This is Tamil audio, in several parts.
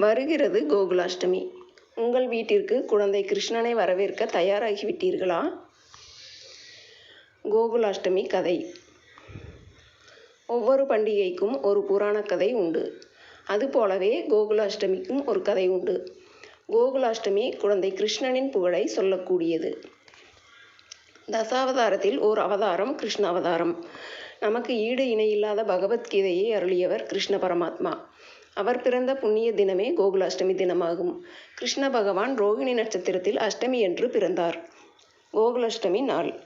வருகிறது கோகுலாஷ்டமி. உங்கள் வீட்டிற்கு குழந்தை கிருஷ்ணனை வரவேற்க தயாராகிவிட்டீர்களா? கோகுலாஷ்டமி கதை. ஒவ்வொரு பண்டிகைக்கும் ஒரு புராணக் கதை உண்டு. அதுபோலவே கோகுலாஷ்டமிக்கும் ஒரு கதை உண்டு. கோகுலாஷ்டமி குழந்தை கிருஷ்ணனின் புகழை சொல்லக்கூடியது. தசாவதாரத்தில் ஓர் அவதாரம் கிருஷ்ண அவதாரம் நமக்கு ஈடு இணையில்லாத பகவத்கீதையை அருளியவர் கிருஷ்ண பரமாத்மா. அவர் பிறந்த புண்ணிய தினமே கோகுலாஷ்டமி தினமாகும். கிருஷ்ண பகவான் ரோகிணி நட்சத்திரத்தில் அஷ்டமி என்று பிறந்தார். கோகுலாஷ்டமி நாள்.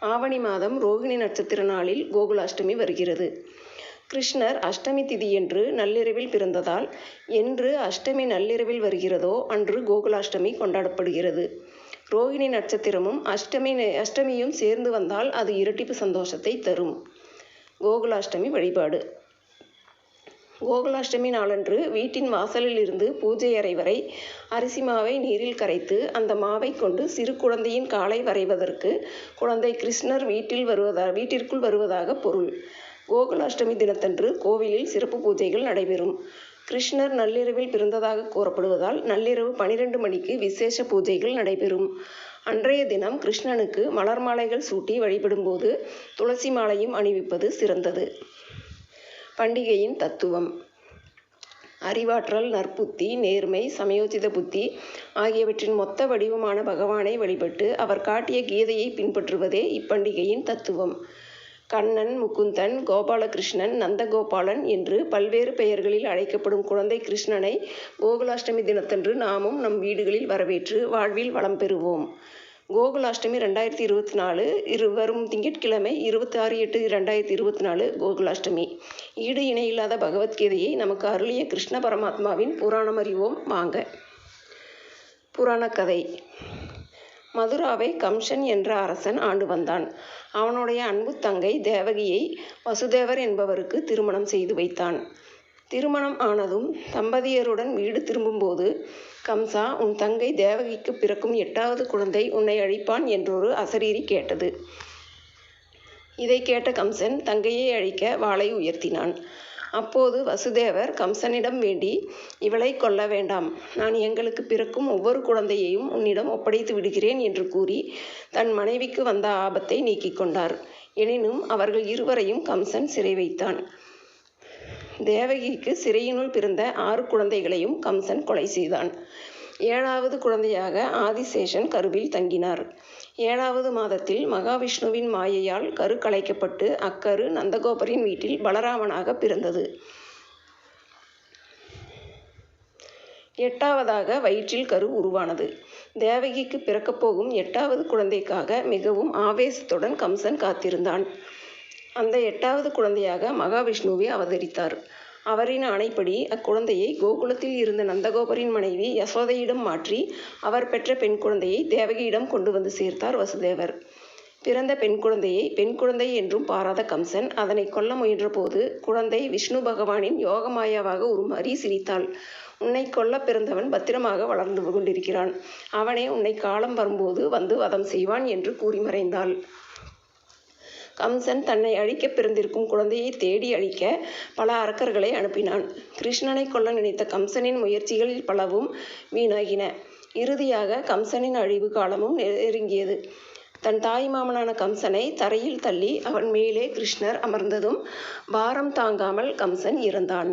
ஆவணி மாதம் ரோகிணி நட்சத்திர நாளில் கோகுலாஷ்டமி வருகிறது. கிருஷ்ணர் அஷ்டமி திதியன்று நள்ளிரவில் பிறந்ததால் என்று அஷ்டமி நள்ளிரவில் வருகிறதோ அன்று கோகுலாஷ்டமி கொண்டாடப்படுகிறது. ரோகிணி நட்சத்திரமும் அஷ்டமி அஷ்டமியும் சேர்ந்து வந்தால் அது இரட்டிப்பு சந்தோஷத்தை தரும். கோகுலாஷ்டமி வழிபாடு. கோகுலாஷ்டமி நாளன்று வீட்டின் வாசலில் இருந்து பூஜை அறை வரை அரிசி மாவை நீரில் கரைத்து அந்த மாவை கொண்டு சிறு குழந்தையின் காலை வரைவதற்கு குழந்தை கிருஷ்ணர் வீட்டில் வருவதா வீட்டிற்குள் வருவதாக பொருள். கோகுலாஷ்டமி தினத்தன்று கோவிலில் சிறப்பு பூஜைகள் நடைபெறும். கிருஷ்ணர் நள்ளிரவில் பிறந்ததாக கூறப்படுவதால் நள்ளிரவு பனிரெண்டு மணிக்கு விசேஷ பூஜைகள் நடைபெறும். அன்றைய தினம் கிருஷ்ணனுக்கு மலர் மாலைகள் சூட்டி வழிபடும்போது துளசி மாலையும் அணிவிப்பது சிறந்தது. பண்டிகையின் தத்துவம். அறிவாற்றல் நற்புத்தி நேர்மை சமயோசித புத்தி ஆகியவற்றின் மொத்த வடிவமான பகவானை வழிபட்டு அவர் காட்டிய கீதையை பின்பற்றுவதே இப்பண்டிகையின் தத்துவம். கண்ணன் முகுந்தன் கோபாலகிருஷ்ணன் நந்தகோபாலன் என்று பல்வேறு பெயர்களில் அழைக்கப்படும் குழந்தை கிருஷ்ணனை கோகுலாஷ்டமி தினத்தன்று நாமும் நம் வீடுகளில் வரவேற்று வாழ்வில் வளம் பெறுவோம். கோகுலாஷ்டமி ரெண்டாயிரத்தி இருபத்தி நாலு இரு வரும் திங்கட்கிழமை இருபத்தி ஆறு எட்டு ரெண்டாயிரத்தி இருபத்தி நாலு கோகுலாஷ்டமி. ஈடு இணையில்லாத பகவத்கீதையை நமக்கு அருளிய கிருஷ்ண பரமாத்மாவின் புராணம் அறிவோம். வாங்க. புராணக்கதை. மதுராவை கம்சன் என்ற அரசன் ஆண்டு வந்தான். அவனுடைய அன்பு தங்கை தேவகியை வசுதேவர் என்பவருக்கு திருமணம் செய்து வைத்தான். திருமணம் ஆனதும் தம்பதியருடன் வீடு திரும்பும்போது கம்சா உன் தங்கை தேவகிக்கு பிறக்கும் எட்டாவது குழந்தை உன்னை அழிப்பான் என்றொரு அசரீரி கேட்டது. இதை கேட்ட கம்சன் தங்கையை அழிக்க வாளை உயர்த்தினான். அப்போது வசுதேவர் கம்சனிடம் வேண்டி இவளை கொல்ல வேண்டாம். நான் எங்களுக்கு பிறக்கும் ஒவ்வொரு குழந்தையையும் உன்னிடம் ஒப்படைத்து விடுகிறேன் என்று கூறி தன் மனைவிக்கு வந்த ஆபத்தை நீக்கிக் கொண்டார். எனினும் அவர்கள் இருவரையும் கம்சன் சிறை வைத்தான். தேவகிக்கு சிறையினுள் பிறந்த ஆறு குழந்தைகளையும் கம்சன் கொலை செய்தான். ஏழாவது குழந்தையாக ஆதிசேஷன் கருவில் தங்கினார். ஏழாவது மாதத்தில் மகாவிஷ்ணுவின் மாயையால் கரு கலைக்கப்பட்டு அக்கரு நந்தகோபரின் வீட்டில் பலராமனாக பிறந்தது. எட்டாவதாக வயிற்றில் கரு உருவானது. தேவகிக்கு பிறக்கப் போகும் எட்டாவது குழந்தைக்காக மிகவும் ஆவேசத்துடன் கம்சன் காத்திருந்தான். அந்த எட்டாவது குழந்தையாக மகாவிஷ்ணுவை அவதரித்தார். அவரின் ஆணைப்படி அக்குழந்தையை கோகுலத்தில் இருந்த நந்தகோபரின் மனைவி யசோதையிடம் மாற்றி அவர் பெற்ற பெண் குழந்தையை தேவகியிடம் கொண்டு வந்து சேர்த்தார் வசுதேவர். பிறந்த பெண் குழந்தையை பெண் குழந்தை என்றும் பாராத கம்சன் அதனை கொல்ல முயன்றபோது குழந்தை விஷ்ணு பகவானின் யோகமாயாவாக உருமாறி சிரித்தாள். உன்னை கொல்ல பிறந்தவன் பத்திரமாக வளர்ந்து கொண்டிருக்கிறான். அவனே உன்னை காலம் வரும்போது வந்து வதம் செய்வான் என்று கூறி மறைந்தாள். கம்சன் தன்னை அழிக்க பிறந்திருக்கும் குழந்தையை தேடி அழிக்க பல அரக்கர்களை அனுப்பினான். கிருஷ்ணனை கொல்ல நினைத்த கம்சனின் முயற்சிகளில் பலவும் வீணாகின. இறுதியாக கம்சனின் அழிவு காலமும் நெருங்கியது. தன் தாய் மாமனான கம்சனை தரையில் தள்ளி அவன் மேலே கிருஷ்ணர் அமர்ந்ததும் பாரம் தாங்காமல் கம்சன் இறந்தான்.